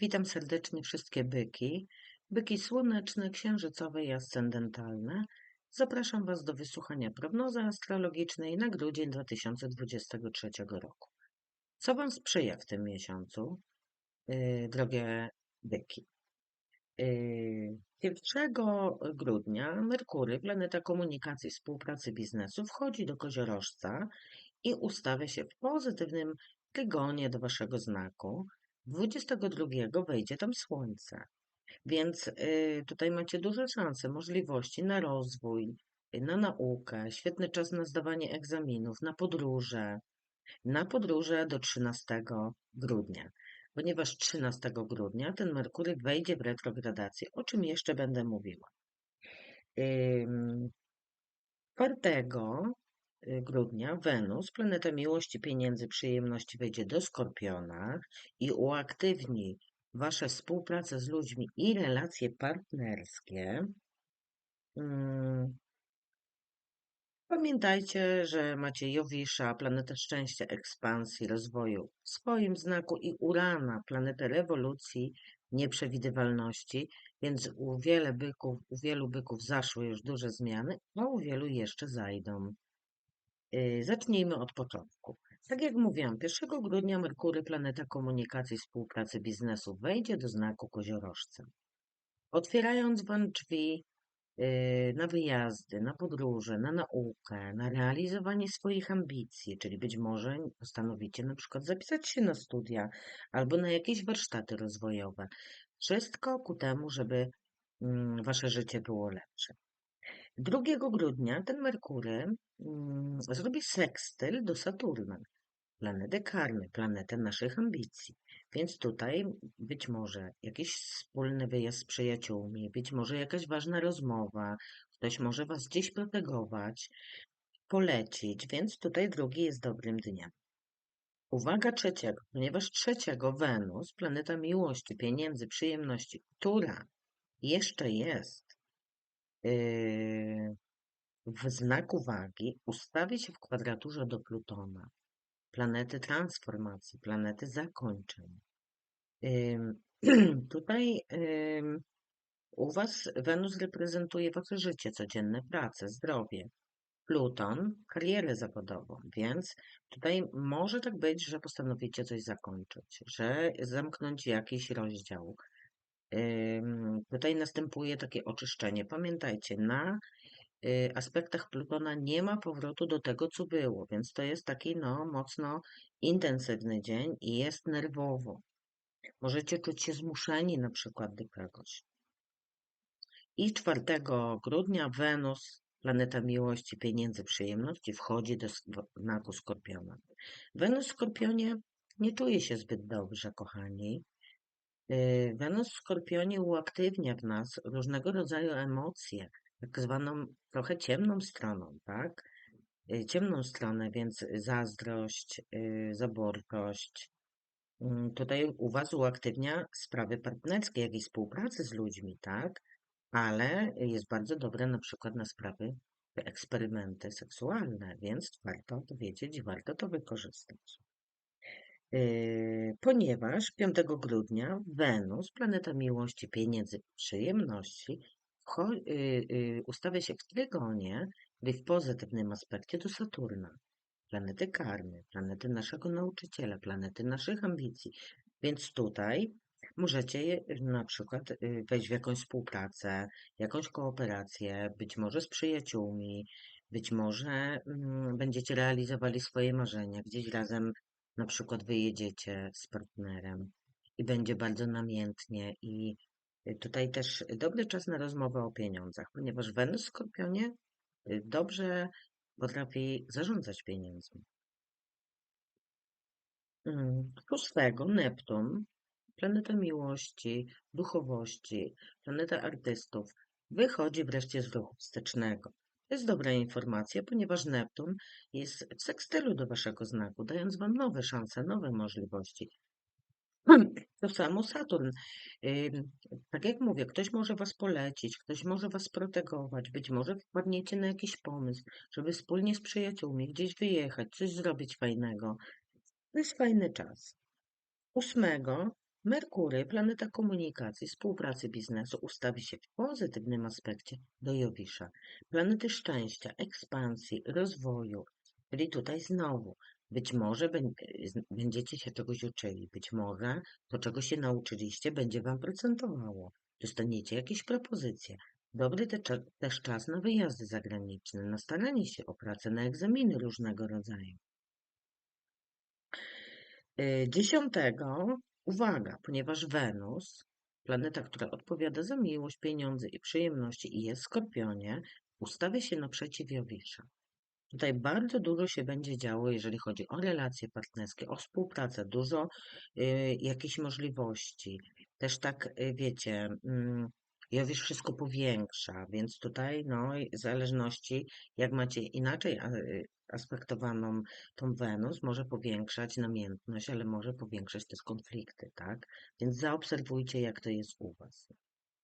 Witam serdecznie wszystkie byki, byki słoneczne, księżycowe i ascendentalne. Zapraszam Was do wysłuchania prognozy astrologicznej na grudzień 2023 roku. Co Wam sprzyja w tym miesiącu, yy, drogie byki? Yy, 1 grudnia Merkury, planeta komunikacji i współpracy biznesu, wchodzi do koziorożca i ustawia się w pozytywnym trygonie do Waszego znaku. 22 wejdzie tam Słońce. Więc y, tutaj macie duże szanse, możliwości na rozwój, na naukę, świetny czas na zdawanie egzaminów, na podróże, na podróże do 13 grudnia. Ponieważ 13 grudnia ten Merkury wejdzie w retrogradację, o czym jeszcze będę mówiła. 4 Y, grudnia Wenus, planeta miłości, pieniędzy, przyjemności, wejdzie do Skorpiona i uaktywni Wasze współpracę z ludźmi i relacje partnerskie. Mm. Pamiętajcie, że macie Jowisza, planetę szczęścia, ekspansji, rozwoju w swoim znaku i Urana, planetę rewolucji, nieprzewidywalności, więc u, wiele byków, u wielu byków zaszły już duże zmiany, a u wielu jeszcze zajdą. Y, zacznijmy od początku. Tak jak mówiłam, 1 grudnia Merkury, planeta komunikacji, współpracy biznesu, wejdzie do znaku koziorożca. Otwierając Wam drzwi y, na wyjazdy, na podróże, na naukę, na realizowanie swoich ambicji, czyli być może postanowicie na przykład zapisać się na studia albo na jakieś warsztaty rozwojowe. Wszystko ku temu, żeby mm, Wasze życie było lepsze. 2 grudnia ten Merkury zrobi sekstyl do Saturna, planety karmy, planetę naszych ambicji. Więc tutaj być może jakiś wspólny wyjazd z przyjaciółmi, być może jakaś ważna rozmowa, ktoś może was gdzieś protegować, polecić, więc tutaj drugi jest dobrym dniem. Uwaga trzeciego, ponieważ trzeciego Wenus, planeta miłości, pieniędzy, przyjemności, która jeszcze jest Yy, w znaku wagi ustawi się w kwadraturze do Plutona, planety transformacji, planety zakończeń. Tutaj u Was Wenus reprezentuje Wasze życie codzienne, pracę, zdrowie. Pluton, karierę zawodową, więc tutaj może tak być, że postanowicie coś zakończyć, że zamknąć jakiś rozdział, Tutaj następuje takie oczyszczenie. Pamiętajcie, na aspektach Plutona nie ma powrotu do tego, co było, więc to jest taki no, mocno intensywny dzień i jest nerwowo. Możecie czuć się zmuszeni na przykład do czegoś. I 4 grudnia Wenus, planeta miłości, pieniędzy, przyjemności, wchodzi do znaku Skorpiona. Wenus w Skorpionie nie czuje się zbyt dobrze, kochani. Y, Wenus w Skorpionie uaktywnia w nas różnego rodzaju emocje, tak zwaną trochę ciemną stroną, tak? Y, ciemną stronę, więc zazdrość, y, zaborczość. Mm, tutaj u Was uaktywnia sprawy partnerskie, jak i współpracy z ludźmi, tak? Ale jest bardzo dobre na przykład na sprawy, eksperymenty seksualne, więc warto to wiedzieć, warto to wykorzystać. Yy, ponieważ 5 grudnia Wenus, planeta miłości, pieniędzy, przyjemności, ustawia się w trygonie, czyli w pozytywnym aspekcie do Saturna, planety karmy, planety naszego nauczyciela, planety naszych ambicji. Więc tutaj możecie na przykład wejść w jakąś współpracę, jakąś kooperację, być może z przyjaciółmi, być może mm, będziecie realizowali swoje marzenia, gdzieś razem na przykład wyjedziecie z partnerem i będzie bardzo namiętnie i y, tutaj też dobry czas na rozmowę o pieniądzach, ponieważ Wenus w Skorpionie y, dobrze potrafi zarządzać pieniędzmi. Mm, Szóstego Neptun, planeta miłości, duchowości, planeta artystów, wychodzi wreszcie z ruchu wstecznego. To jest dobra informacja, ponieważ Neptun jest w sekstylu do waszego znaku, dając wam nowe szanse, nowe możliwości. To samo Saturn. Tak jak mówię, ktoś może was polecić, ktoś może was protegować, być może wpadniecie na jakiś pomysł, żeby wspólnie z przyjaciółmi gdzieś wyjechać, coś zrobić fajnego. To jest fajny czas. 8 Merkury, planeta komunikacji, współpracy biznesu, ustawi się w pozytywnym aspekcie do Jowisza. Planety szczęścia, ekspansji, rozwoju. Czyli tutaj znowu, być może będziecie się czegoś uczyli, być może to, czego się nauczyliście, będzie Wam procentowało. Dostaniecie jakieś propozycje. Dobry te, też czas na wyjazdy zagraniczne, na staranie się o pracę, na egzaminy różnego rodzaju. Y, dziesiątego, uwaga, ponieważ Wenus, planeta, która odpowiada za miłość, pieniądze i przyjemności i jest w Skorpionie, ustawia się naprzeciw Jowisza. Tutaj bardzo dużo się będzie działo, jeżeli chodzi o relacje partnerskie, o współpracę, dużo y, jakichś możliwości. Też tak, y, wiecie, y, Jowisz wszystko powiększa, więc tutaj, no, w zależności, jak macie inaczej y, aspektowaną tą Wenus, może powiększać namiętność, ale może powiększać też konflikty, tak? Więc zaobserwujcie, jak to jest u Was.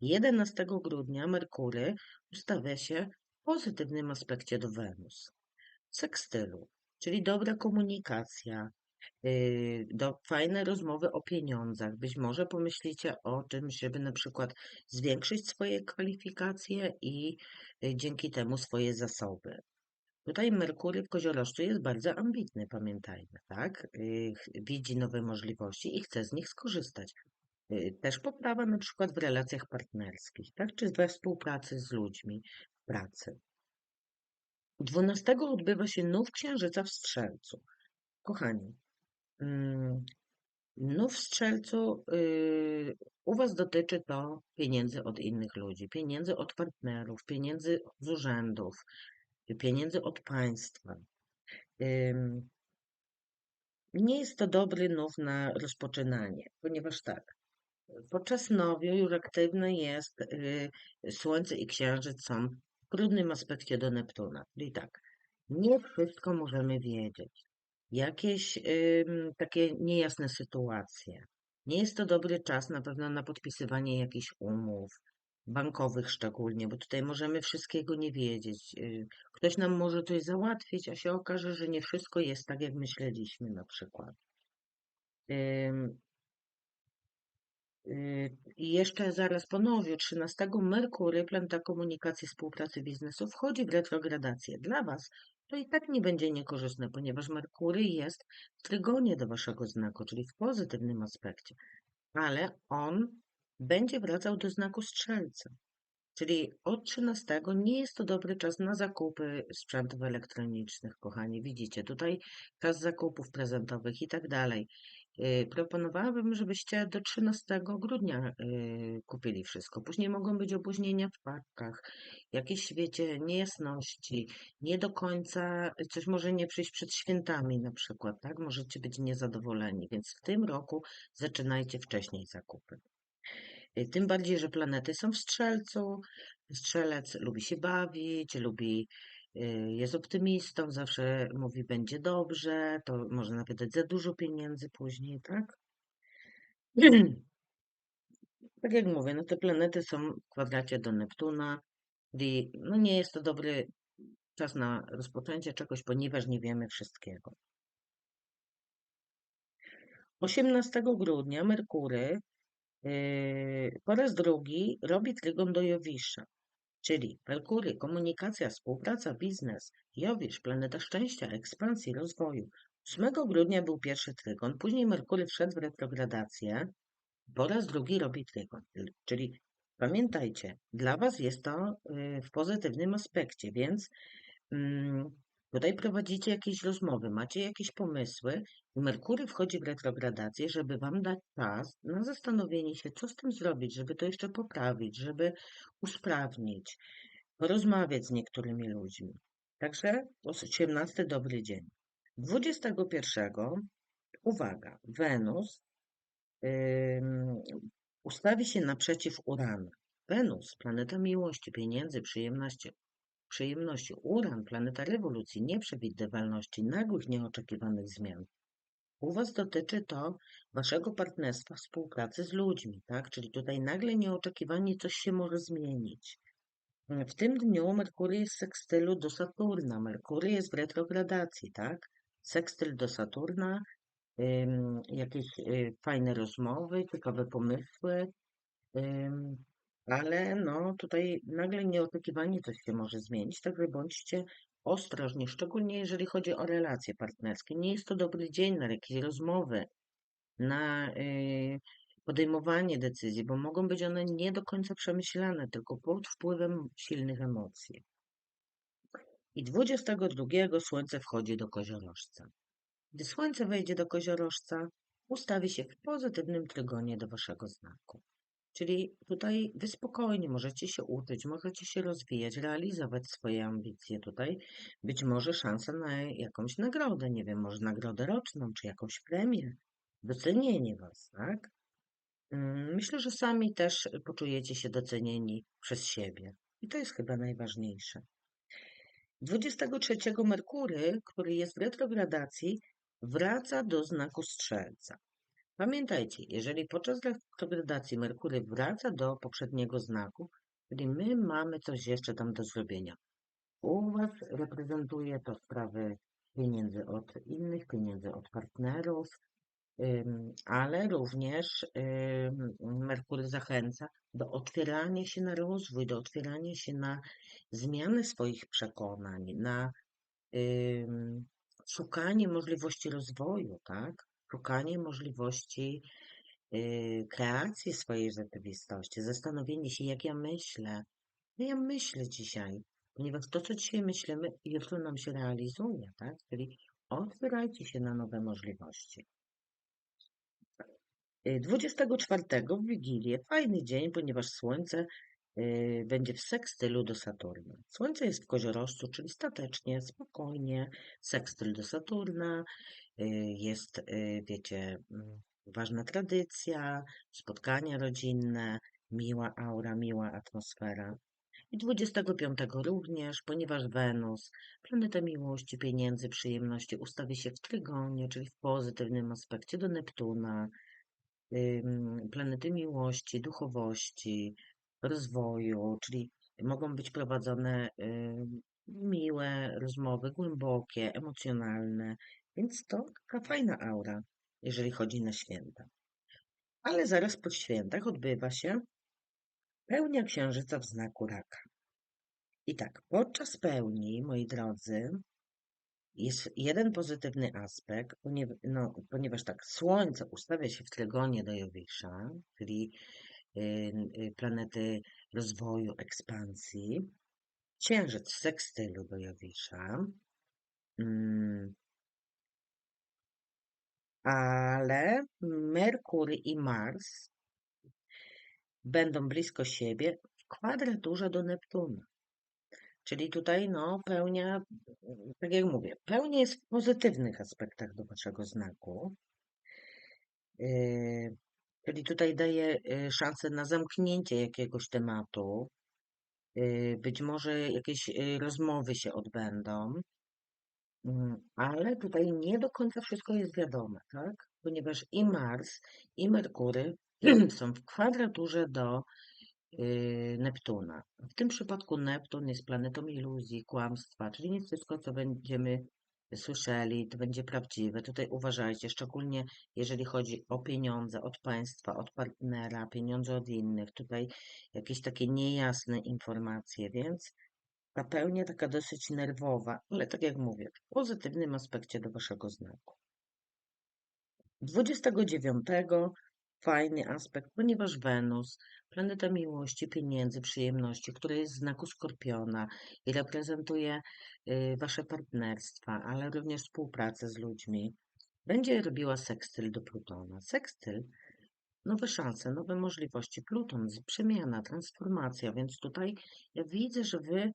11 grudnia Merkury ustawia się w pozytywnym aspekcie do Wenus sekstylu, czyli dobra komunikacja, y, do, fajne rozmowy o pieniądzach. Być może pomyślicie o tym, żeby na przykład zwiększyć swoje kwalifikacje i y, dzięki temu swoje zasoby. Tutaj Merkury w koziorożcu jest bardzo ambitny, pamiętajmy, tak? Y, widzi nowe możliwości i chce z nich skorzystać. Też poprawa na przykład w relacjach partnerskich, tak? Czy we współpracy z ludźmi w pracy. 12 odbywa się nów księżyca w Strzelcu. Kochani, nów w Strzelcu yy, u Was dotyczy to pieniędzy od innych ludzi, pieniędzy od partnerów, pieniędzy z urzędów, pieniędzy od państwa. Nie jest to dobry nów na rozpoczynanie, ponieważ tak, podczas nowiu już aktywne jest yy, Słońce i Księżyc są trudnym aspekcie do Neptuna. Czyli tak, nie wszystko możemy wiedzieć. Jakieś takie niejasne sytuacje. Nie jest to dobry czas na pewno na podpisywanie jakichś umów, bankowych szczególnie, bo tutaj możemy wszystkiego nie wiedzieć. Y, ktoś nam może coś załatwić, a się okaże, że nie wszystko jest tak, jak myśleliśmy na przykład. Y, I jeszcze zaraz po nowiu, 13 Merkury, planeta komunikacji, współpracy biznesu, wchodzi w retrogradację. Dla Was to i tak nie będzie niekorzystne, ponieważ Merkury jest w trygonie do Waszego znaku, czyli w pozytywnym aspekcie. Ale on będzie wracał do znaku strzelca. Czyli od 13 nie jest to dobry czas na zakupy sprzętów elektronicznych, kochani. Widzicie, tutaj czas zakupów prezentowych i tak dalej. Y, proponowałabym, żebyście do 13 grudnia y, kupili wszystko. Później mogą być opóźnienia w paczkach, jakieś, wiecie, niejasności, nie do końca, coś może nie przyjść przed świętami na przykład, tak? Możecie być niezadowoleni, więc w tym roku zaczynajcie wcześniej zakupy. Y, tym bardziej, że planety są w strzelcu. Strzelec lubi się bawić, lubi jest optymistą, zawsze mówi będzie dobrze, to może wydać za dużo pieniędzy później, tak? Tak jak mówię, no te planety są w kwadracie do Neptuna, i no nie jest to dobry czas na rozpoczęcie czegoś, ponieważ nie wiemy wszystkiego. 18 grudnia Merkury yy, po raz drugi robi trygon do Jowisza. Czyli Merkury, komunikacja, współpraca, biznes, Jowisz, planeta szczęścia, ekspansji, rozwoju. 8 grudnia był pierwszy trygon, później Merkury wszedł w retrogradację, po raz drugi robi trygon. Czyli pamiętajcie, dla Was jest to y, w pozytywnym aspekcie, więc mm, Tutaj prowadzicie jakieś rozmowy, macie jakieś pomysły i Merkury wchodzi w retrogradację, żeby Wam dać czas na zastanowienie się, co z tym zrobić, żeby to jeszcze poprawić, żeby usprawnić, porozmawiać z niektórymi ludźmi. Także 18 dobry dzień. 21 uwaga, Wenus yy, ustawi się naprzeciw Urana. Wenus, planeta miłości, pieniędzy, przyjemności, przyjemności. Uran, planeta rewolucji, nieprzewidywalności, nagłych, nieoczekiwanych zmian. U Was dotyczy to Waszego partnerstwa, współpracy z ludźmi, tak? Czyli tutaj nagle nieoczekiwanie coś się może zmienić. W tym dniu Merkury jest w sekstylu do Saturna. Merkury jest w retrogradacji, tak? Sekstyl do Saturna ym, jakieś y, fajne rozmowy, ciekawe pomysły, ym, ale no tutaj nagle nieoczekiwanie coś się może zmienić, także bądźcie ostrożni, szczególnie jeżeli chodzi o relacje partnerskie. Nie jest to dobry dzień na jakieś rozmowy, na y, podejmowanie decyzji, bo mogą być one nie do końca przemyślane, tylko pod wpływem silnych emocji. I 22 słońce wchodzi do koziorożca. Gdy słońce wejdzie do koziorożca, ustawi się w pozytywnym trygonie do waszego znaku. Czyli tutaj wy spokojnie możecie się uczyć, możecie się rozwijać, realizować swoje ambicje. Tutaj być może szansa na jakąś nagrodę, nie wiem, może nagrodę roczną, czy jakąś premię, docenienie was, tak? Mm, Myślę, że sami też poczujecie się docenieni przez siebie. I to jest chyba najważniejsze. 23 Merkury, który jest w retrogradacji, wraca do znaku Strzelca. Pamiętajcie, jeżeli podczas retrogradacji Merkury wraca do poprzedniego znaku, czyli my mamy coś jeszcze tam do zrobienia. U Was reprezentuje to sprawy pieniędzy od innych, pieniędzy od partnerów, ale również Merkury zachęca do otwierania się na rozwój, do otwierania się na zmianę swoich przekonań, na szukanie możliwości rozwoju, tak? Szukanie możliwości y, kreacji swojej rzeczywistości, zastanowienie się, jak ja myślę. No ja myślę dzisiaj, ponieważ to, co dzisiaj myślimy, jutro nam się realizuje, tak? Czyli otwierajcie się na nowe możliwości. Y, 24 w Wigilię, fajny dzień, ponieważ Słońce y, będzie w sekstylu do Saturna. Słońce jest w koziorożcu, czyli statecznie, spokojnie, sekstyl do Saturna, y, jest, y, wiecie, mm, ważna tradycja, spotkania rodzinne, miła aura, miła atmosfera. I 25 również, ponieważ Wenus, planeta miłości, pieniędzy, przyjemności, ustawi się w trygonie, czyli w pozytywnym aspekcie do Neptuna, planety miłości, duchowości, rozwoju, czyli mogą być prowadzone miłe rozmowy, głębokie, emocjonalne, więc to taka fajna aura, jeżeli chodzi na święta. Ale zaraz po świętach odbywa się pełnia księżyca w znaku raka. I tak, podczas pełni, moi drodzy, jest jeden pozytywny aspekt, no, ponieważ tak, Słońce ustawia się w trygonie do Jowisza, czyli y, y, planety rozwoju, ekspansji, Księżyc w sekstylu do Jowisza, mm, ale Merkury i Mars będą blisko siebie w kwadraturze do Neptuna. Czyli tutaj, no, pełnia, tak jak mówię, pełnia jest w pozytywnych aspektach do waszego znaku. Yy, czyli tutaj daje yy, szansę na zamknięcie jakiegoś tematu. Yy, być może jakieś rozmowy się odbędą. Mm, Ale tutaj nie do końca wszystko jest wiadome, tak? Ponieważ i Mars, i Merkury są w kwadraturze do y, Neptuna. W tym przypadku Neptun jest planetą iluzji, kłamstwa, czyli nie wszystko, co będziemy słyszeli, to będzie prawdziwe. Tutaj uważajcie, szczególnie jeżeli chodzi o pieniądze od państwa, od partnera, pieniądze od innych. Tutaj jakieś takie niejasne informacje, więc ta pełnia taka dosyć nerwowa, ale tak jak mówię, w pozytywnym aspekcie do waszego znaku. 29 fajny aspekt, ponieważ Wenus, planeta miłości, pieniędzy, przyjemności, która jest w znaku Skorpiona i reprezentuje y, wasze partnerstwa, ale również współpracę z ludźmi, będzie robiła sekstyl do Plutona. Sekstyl, nowe szanse, nowe możliwości. Pluton, przemiana, transformacja, więc tutaj ja widzę, że wy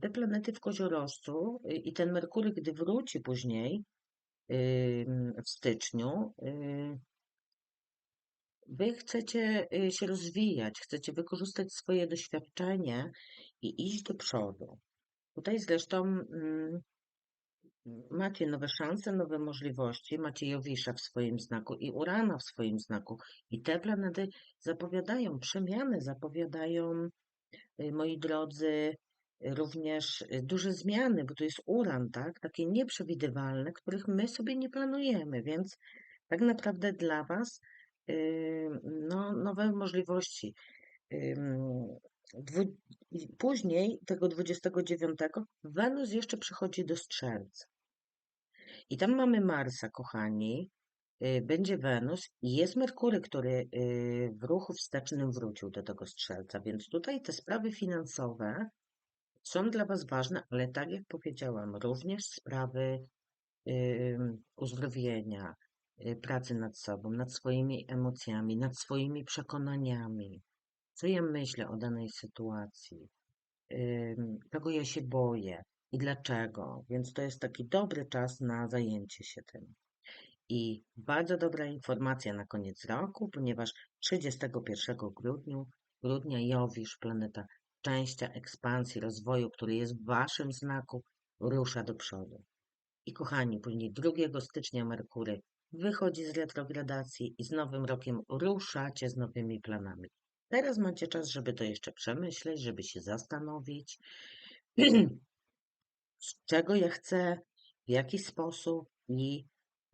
te planety w koziorożcu y, i ten Merkury, gdy wróci później w styczniu, y, Wy chcecie y, się rozwijać, chcecie wykorzystać swoje doświadczenie i iść do przodu. Tutaj zresztą mm, macie nowe szanse, nowe możliwości, macie Jowisza w swoim znaku i Urana w swoim znaku. I te planety zapowiadają przemiany, zapowiadają, moi drodzy, również y, duże zmiany, bo to jest uran, tak? Takie nieprzewidywalne, których my sobie nie planujemy, więc tak naprawdę dla Was y, no, nowe możliwości. Później, tego 29, Wenus jeszcze przychodzi do Strzelca. I tam mamy Marsa, kochani, y, będzie Wenus i jest Merkury, który w ruchu wstecznym wrócił do tego Strzelca, więc tutaj te sprawy finansowe są dla Was ważne, ale tak jak powiedziałam, również sprawy uzdrowienia, y, pracy nad sobą, nad swoimi emocjami, nad swoimi przekonaniami. Co ja myślę o danej sytuacji, czego ja się boję i dlaczego. Więc to jest taki dobry czas na zajęcie się tym. I bardzo dobra informacja na koniec roku, ponieważ 31 grudniu, grudnia Jowisz, planeta szczęścia, ekspansji, rozwoju, który jest w waszym znaku, rusza do przodu. I kochani, później 2 stycznia Merkury wychodzi z retrogradacji i z nowym rokiem ruszacie z nowymi planami. Teraz macie czas, żeby to jeszcze przemyśleć, żeby się zastanowić, czego ja chcę, w jaki sposób i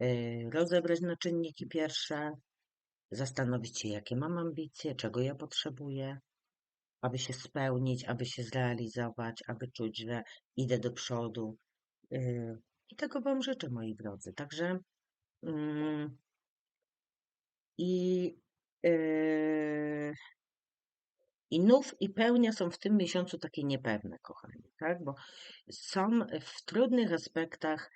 y, rozebrać na czynniki pierwsze, zastanowić się, jakie mam ambicje, czego ja potrzebuję, aby się spełnić, aby się zrealizować, aby czuć, że idę do przodu. Y, I tego Wam życzę, moi drodzy. Także mm, i y, i nów i pełnia są w tym miesiącu takie niepewne, kochani, tak? Bo są w trudnych aspektach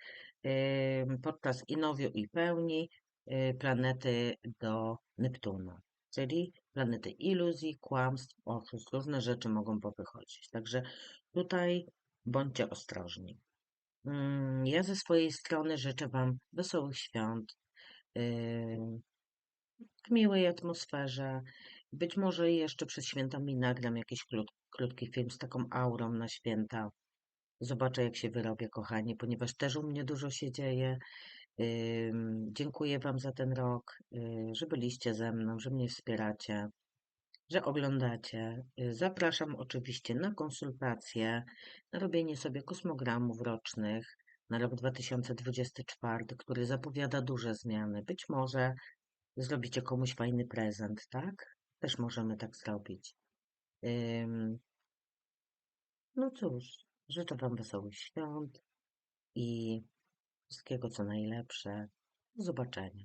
ym, podczas i nowiu i pełni y, planety do Neptuna, czyli planety iluzji, kłamstw, oszustw, różne rzeczy mogą powychodzić. Także tutaj bądźcie ostrożni. Mm, Ja ze swojej strony życzę Wam wesołych świąt, ym, w miłej atmosferze. Być może jeszcze przed świętami nagram jakiś krót, krótki film z taką aurą na święta. Zobaczę, jak się wyrobię, kochani, ponieważ też u mnie dużo się dzieje. Dziękuję Wam za ten rok, y, że byliście ze mną, że mnie wspieracie, że oglądacie. Y, Zapraszam oczywiście na konsultacje, na robienie sobie kosmogramów rocznych na rok 2024, który zapowiada duże zmiany. Być może zrobicie komuś fajny prezent, tak? Też możemy tak zrobić. No cóż, życzę Wam wesołych świąt i wszystkiego co najlepsze. Do zobaczenia.